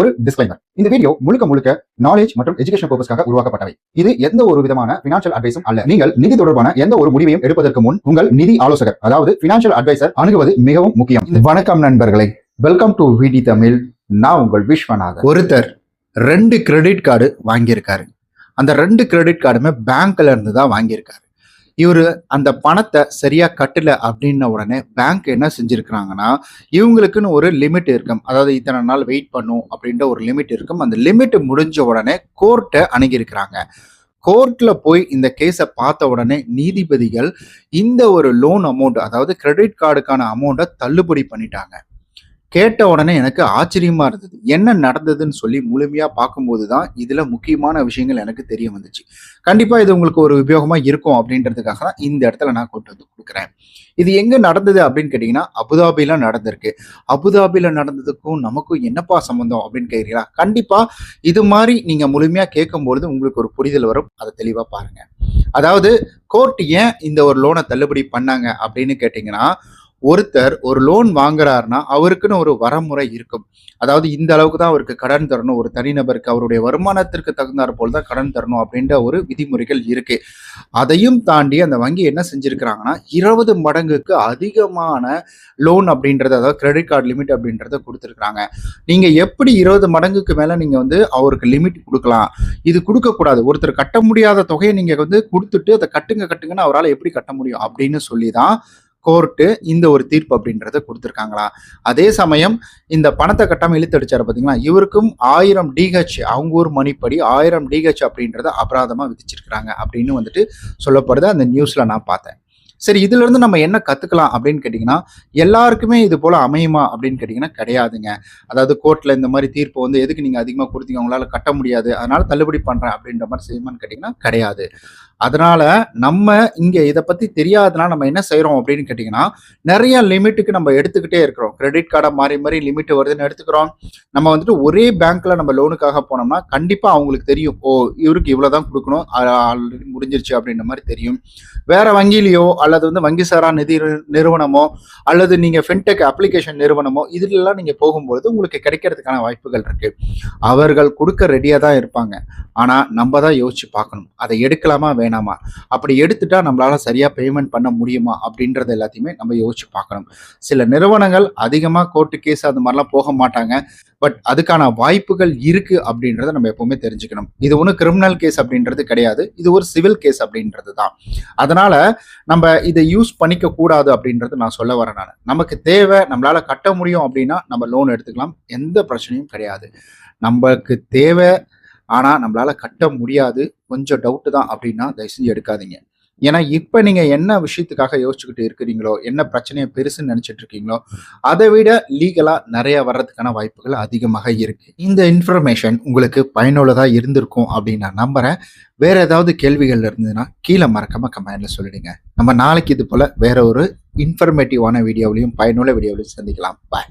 ஒரு டிஸ்க்ளைமர் இந்த வீடியோ முழுக்க முழுக்க நாலேஜ் மற்றும் எஜுகேஷன் பர்பஸ்க்காக உருவாக்கப்பட்டவை. இது எந்த ஒரு விதமான பினான்சியல் அட்வைஸும் அல்ல. நீங்கள் நிதி தொடர்பான எந்த ஒரு முடிவையும் எடுப்பதற்கு முன் உங்கள் நிதி ஆலோசகர் அதாவது பினான்சியல் அட்வைசர் அணுகுவது மிகவும் முக்கியம். வணக்கம் நண்பர்களே. வெல்கம் டு விடி தமிழ் நான் உங்கள் விஸ்வநாதன். ஒருத்தர் ரெண்டு கிரெடிட் கார்டு வாங்கியிருக்காரு. அந்த ரெண்டு கிரெடிட் கார்டுமே பேங்க்ல இருந்து தான் வாங்கியிருக்காரு. இவர் அந்த பணத்தை சரியா கட்டல அப்படின்ன உடனே பேங்க் என்ன செஞ்சிருக்கிறாங்கன்னா இவங்களுக்குன்னு ஒரு லிமிட் இருக்கும். அதாவது இத்தனை நாள் வெயிட் பண்ணும் அப்படின்ற ஒரு லிமிட் இருக்கும். அந்த லிமிட் முடிஞ்ச உடனே கோர்ட்டை அணுகியிருக்கிறாங்க. கோர்ட்டில் போய் இந்த கேஸை பார்த்த உடனே நீதிபதிகள் இந்த ஒரு லோன் அமௌண்ட் அதாவது கிரெடிட் கார்டுக்கான அமௌண்ட்டை தள்ளுபடி பண்ணிட்டாங்க. கேட்ட உடனே எனக்கு ஆச்சரியமா இருந்தது. என்ன நடந்ததுன்னு சொல்லி முழுமையா பார்க்கும்போது தான் இதுல முக்கியமான விஷயங்கள் எனக்கு தெரிய வந்துச்சு. கண்டிப்பா இது உங்களுக்கு ஒரு உபயோகமா இருக்கும் அப்படின்றதுக்காக தான் இந்த இடத்துல நான் கொண்டு வந்து கொடுக்குறேன். இது எங்க நடந்தது அப்படின்னு கேட்டீங்கன்னா அபுதாபில நடந்திருக்கு. அபுதாபில நடந்ததுக்கும் நமக்கும் என்னப்பா சம்பந்தம் அப்படின்னு கேட்கிறீங்களா கண்டிப்பா இது மாதிரி நீங்க முழுமையா கேட்கும்பொழுது உங்களுக்கு ஒரு புரிதல் வரும். அதை தெளிவா பாருங்க. அதாவது கோர்ட் ஏன் இந்த ஒரு லோனை தள்ளுபடி பண்ணாங்க அப்படின்னு கேட்டீங்கன்னா ஒருத்தர் ஒரு லோன் வாங்குறாருன்னா அவருக்குன்னு ஒரு வரமுறை இருக்கும். அதாவது இந்த அளவுக்கு தான் அவருக்கு கடன் தரணும். ஒரு தனிநபருக்கு அவருடைய வருமானத்திற்கு தகுந்தாற் போல் தான் கடன் தரணும் அப்படின்ற ஒரு விதிமுறைகள் இருக்கு. அதையும் தாண்டி அந்த வங்கி என்ன செஞ்சிருக்கிறாங்கன்னா இருபது மடங்குக்கு அதிகமான லோன் அப்படின்றது அதாவது கிரெடிட் கார்டு லிமிட் அப்படின்றத கொடுத்துருக்குறாங்க. நீங்க எப்படி இருபது மடங்குக்கு மேல நீங்க வந்து அவருக்கு லிமிட் கொடுக்கலாம்? இது கொடுக்கக்கூடாது. ஒருத்தர் கட்ட முடியாத தொகையை நீங்க வந்து கொடுத்துட்டு அதை கட்டுங்க கட்டுங்கன்னு அவரால் எப்படி கட்ட முடியும் அப்படின்னு சொல்லி தான் கோர்ட்டு இந்த ஒரு தீர்ப்பு அப்படின்றத கொடுத்துருக்காங்களா? அதே சமயம் இந்த பணத்தை கட்டாமல் இழுத்தடிச்சார் பார்த்தீங்களா இவருக்கும் ஆயிரம் டிஹெச் அவங்க ஊர் மணிப்படி ஆயிரம் டிஹெச் அப்படின்றத அபராதமாக விதிச்சிருக்கிறாங்க அப்படின்னு வந்துட்டு சொல்லப்படுது. அந்த நியூஸில் நான் பார்த்தேன். சரி இதுல இருந்து நம்ம என்ன கத்துக்கலாம் அப்படின்னு கேட்டிங்கன்னா எல்லாருக்குமே இது போல அமையுமா அப்படின்னு கேட்டிங்கன்னா கிடையாதுங்க. அதாவது கோர்ட்ல இந்த மாதிரி தீர்ப்பு வந்து எதுக்கு நீங்க அதிகமாக கொடுத்தீங்க? உங்களால கட்ட முடியாது. அதனால தள்ளுபடி பண்றேன் அப்படின்ற மாதிரி செய்யுமான்னு கேட்டிங்கன்னா கிடையாது. அதனால நம்ம இங்க இதை பத்தி தெரியாதனால நம்ம என்ன செய்யறோம் அப்படின்னு கேட்டிங்கன்னா நிறைய லிமிட்டுக்கு நம்ம எடுத்துக்கிட்டே இருக்கிறோம். கிரெடிட் கார்டை மாறி மாறி லிமிட் வருதுன்னு எடுத்துக்கிறோம். நம்ம வந்துட்டு ஒரே பேங்க்ல நம்ம லோனுக்காக போனோம்னா கண்டிப்பா அவங்களுக்கு தெரியும் ஓ இவருக்கு இவ்வளவுதான் கொடுக்கணும். ஆல்ரெடி முடிஞ்சிருச்சு அப்படின்ற மாதிரி தெரியும். வேற வங்கியிலையோ அல்லது வந்து வங்கி சாரா நிதி நிறுவனமோ அல்லது நீங்க ஃபின்டெக் அப்ளிகேஷன் நிறுவனமோ இதுலலாம் நீங்க போகும்போது உங்களுக்கு கிடைக்கிறதுக்கான வாய்ப்புகள் இருக்கு. அவர்கள் கொடுக்க ரெடியா தான் இருப்பாங்க. ஆனா நம்ம தான் யோசிச்சு பார்க்கணும். அதை எடுக்கலாமா வேணாமா? அப்படி எடுத்துட்டா நம்மளால சரியா பேமெண்ட் பண்ண முடியுமா? அப்படின்றத எல்லாத்தையுமே நம்ம யோசிச்சு பார்க்கணும். சில நிறுவனங்கள் அதிகமா கோர்ட்டு கேஸ் அது மாதிரிலாம் போக மாட்டாங்க. பட் அதுக்கான வாய்ப்புகள் இருக்கு அப்படின்றத நம்ம எப்பவுமே தெரிஞ்சுக்கணும். இது ஒன்றும் கிரிமினல் கேஸ் அப்படின்றது கிடையாது. இது ஒரு சிவில் கேஸ் அப்படின்றது தான். அதனால நம்ம இதை யூஸ் பண்ணிக்க கூடாது அப்படின்றது நான் சொல்ல வரேன் நான். நமக்கு தேவை நம்மளால கட்ட முடியும் அப்படின்னா நம்ம லோன் எடுத்துக்கலாம். எந்த பிரச்சனையும் கிடையாது. நம்மளுக்கு தேவை ஆனால் நம்மளால் கட்ட முடியாது. கொஞ்சம் டவுட்டு தான் அப்படின்னா தயவு செஞ்சு எடுக்காதீங்க. ஏன்னா இப்போ நீங்கள் என்ன விஷயத்துக்காக யோசிச்சுக்கிட்டு இருக்கிறீங்களோ என்ன பிரச்சனையை பெருசுன்னு நினச்சிட்டு இருக்கீங்களோ அதை விட லீகலாக நிறைய வர்றதுக்கான வாய்ப்புகள் அதிகமாக இருக்கு. இந்த இன்ஃபர்மேஷன் உங்களுக்கு பயனுள்ளதாக இருந்திருக்கும் அப்படின்னு நான் நம்புகிறேன் வேறு ஏதாவது கேள்விகள் இருந்ததுன்னா கீழே மறக்காமல் கமெண்டில் சொல்லிடுங்க. நம்ம நாளைக்கு இது போல் வேற ஒரு இன்ஃபர்மேட்டிவான வீடியோவிலையும் பயனுள்ள வீடியோவிலையும் சந்திக்கலாம். பாய்